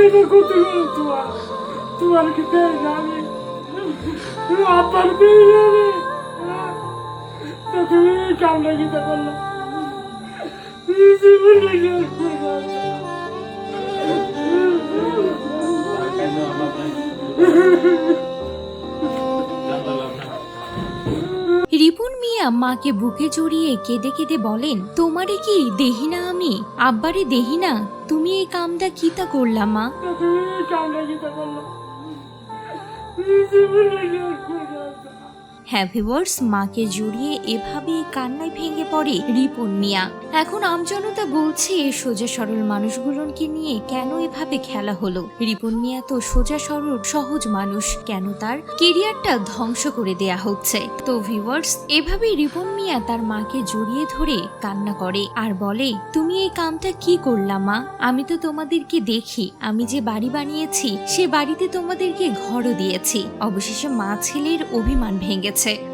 এটা কত গেল তোমার তোমার কি আমি আব্বার দিয়ে যাবে তা তুমি এই কামটা কিতা করল জীবনে রিপুন মিয়া মাকে বুকে জড়িয়ে কেঁদে কেঁদে বলেন, তোমারে কি, দেহি না আমি? আব্বারে দেহি না? তুমি এই কামটা কিতা করলাম মা। হ্যাঁ ভিউয়ার্স, মাকে জড়িয়ে এভাবে কান্নায় ভেঙে পড়ে রিপুন মিয়া। এখন আমজনতা বলছে সোজা সরল মানুষগুলোকে নিয়ে কেন এভাবে খেলা হলো? রিপন মিয়া তো সোজা সরল, সহজ মানুষ। কেন তার কেরিয়ারটা ধ্বংস করে দেয়া হচ্ছে? তো ভিউয়ার্স এভাবে রিপন মিয়া তার মাকে জড়িয়ে ধরে কান্না করে আর বলে, তুমি এই কামটা কি করলাম মা? আমি তো তোমাদেরকে দেখি। আমি যে বাড়ি বানিয়েছি, সে বাড়িতে তোমাদেরকে ঘরও দিয়েছি। অবশেষে মা ছেলের অভিমান ভেঙেছে।